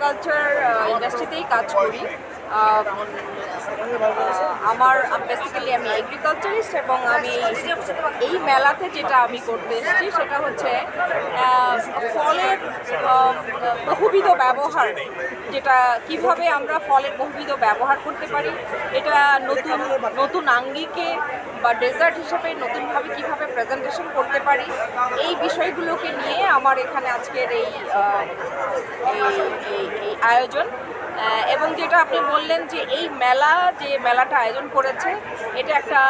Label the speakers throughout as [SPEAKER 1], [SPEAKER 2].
[SPEAKER 1] Agriculture ইন্ডাস্ট্রিতেই কাজ করি। আমার বেসিক্যালি আমি এগ্রিকালচারিস্ট এবং আমি এই মেলাতে যেটা আমি করতে এসেছি সেটা হচ্ছে ফলের বহুবিধ ব্যবহার, যেটা কীভাবে আমরা ফলের বহুবিধ ব্যবহার করতে পারি, এটা নতুন নতুন আঙ্গিকে বা ডেজার্ট হিসেবে নতুনভাবে কীভাবে প্রেজেন্টেশন করতে পারি, এই বিষয়গুলোকে নিয়ে আমার এখানে আজকের এই আয়োজন এবং যেটা আপনি বললেন যে এই মেলা, যে মেলাটা আয়োজন করেছে, এটা একটা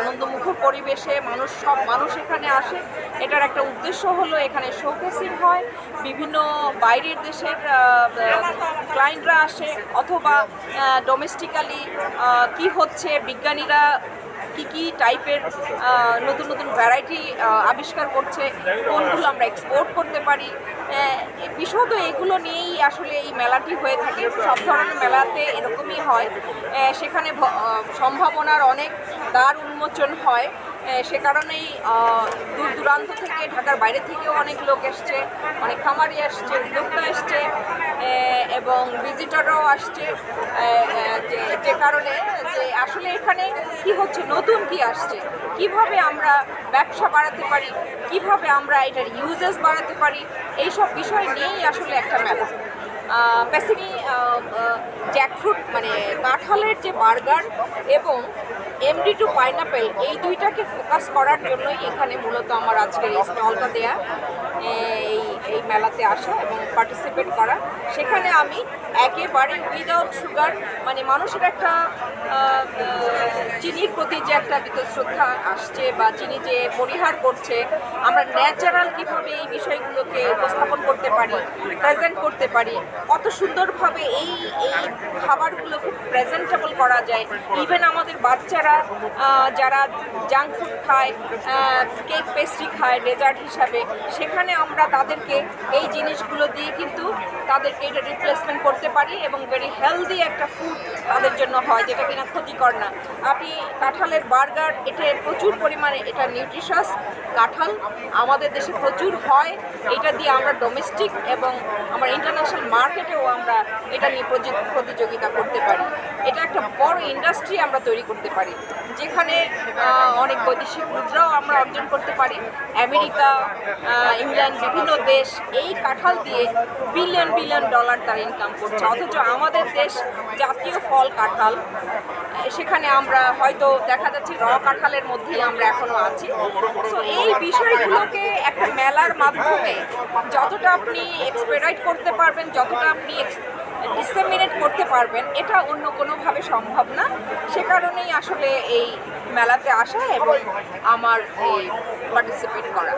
[SPEAKER 1] আনন্দমুখর পরিবেশে মানুষ, সব মানুষ এখানে আসে। এটার একটা উদ্দেশ্য হলো এখানে শোকেসিং হয়। বিভিন্ন বাইরের দেশের ক্লায়েন্টরা আসে, অথবা ডোমেস্টিক্যালি কি হচ্ছে, বিজ্ঞানীরা কি কি টাইপের নতুন নতুন ভ্যারাইটি আবিষ্কার করছে, কোনগুলো আমরা এক্সপোর্ট করতে পারি বিশেষত এগুলো নিয়েই আসলে এই মেলাটি হয়ে থাকে। সব ধরনের মেলাতে এরকমই হয়। সেখানে সম্ভাবনার অনেক দ্বার উন্মোচন হয়। সে কারণেই দূর দূরান্ত থেকে ঢাকার বাইরে থেকেও অনেক লোক এসছে, অনেক খামারি আসছে উদ্যোক্তা এসছে এবং ভিজিটররাও আসছে যে- কারণে যে আসলে এখানে কি হচ্ছে, নতুন কি আসছে, কীভাবে আমরা ব্যবসা বাড়াতে পারি, কীভাবে আমরা এটার ইউজেস বাড়াতে পারি এই সব বিষয় নিয়েই আসলে একটা মেলা বেসিক্যালি জ্যাকফ্রুট মানে কাঁঠালের যে বার্গার এবং এমডি টু পাইনাপেল এই দুইটাকে ফোকাস করার জন্যই এখানে মূলত আমার আজকের এই স্টলটা দেয়া। এই মেলাতে আসা এবং পার্টিসিপেট করা। সেখানে আমি একেবারে উইদাউট সুগার মানে মানুষের একটা চিনির প্রতি যে একটা শ্রদ্ধা আসছে বা চিনি যে পরিহার করছে, আমরা ন্যাচারাল কীভাবে এই বিষয়গুলোকে উপস্থাপন করতে পারি প্রেজেন্ট করতে পারি, কত সুন্দরভাবে এই এই খাবারগুলোকে প্রেজেন্টেবল করা যায়। ইভেন আমাদের বাচ্চারা যারা জাঙ্ক ফুড খায় কেক পেস্ট্রি খায় ডেজার্ট হিসাবে, সেখানে আমরা তাদেরকে এই জিনিসগুলো দিয়ে কিন্তু তাদেরকে এটা রিপ্লেসমেন্ট করতে পারি এবং ভেরি হেলদি একটা ফুড তাদের জন্য হয়, যেটা কিনা ক্ষতিকর না। আপনি কাঁঠালের বার্গার এটা প্রচুর পরিমাণে, এটা নিউট্রিশাস কাঁঠাল। আমাদের দেশে প্রচুর হয়, এটা দিয়ে আমরা ডোমেস্টিক এবং আমার ইন্টারন্যাশনাল মার্কেটেও আমরা এটা নিয়ে প্রতিযোগিতা করতে পারি। এটা একটা বড় ইন্ডাস্ট্রি আমরা তৈরি করতে পারি, যেখানে অনেক বৈদেশিক মুদ্রাও আমরা অর্জন করতে পারি। আমেরিকা ইংল্যান্ড, বিভিন্ন দেশ এই কাঁঠাল দিয়ে বিলিয়ন বিলিয়ন ডলার তারা ইনকাম করছে। অথচ আমাদের দেশ জাতীয় ফল কাঁঠাল সেখানে আমরা হয়তো দেখা যাচ্ছে র কাঁঠালের মধ্যেই আমরা এখনও আছি। সো এই বিষয়গুলোকে একটা মেলার মাধ্যমে যতটা আপনি এক্সপেরাইট করতে পারবেন, যতটা আপনি ডিসেমিনেট করতে পারবেন, এটা অন্য কোনোভাবে সম্ভব না। সে কারণেই আসলে এই মেলাতে আসা এবং আমার এই পার্টিসিপেট করা।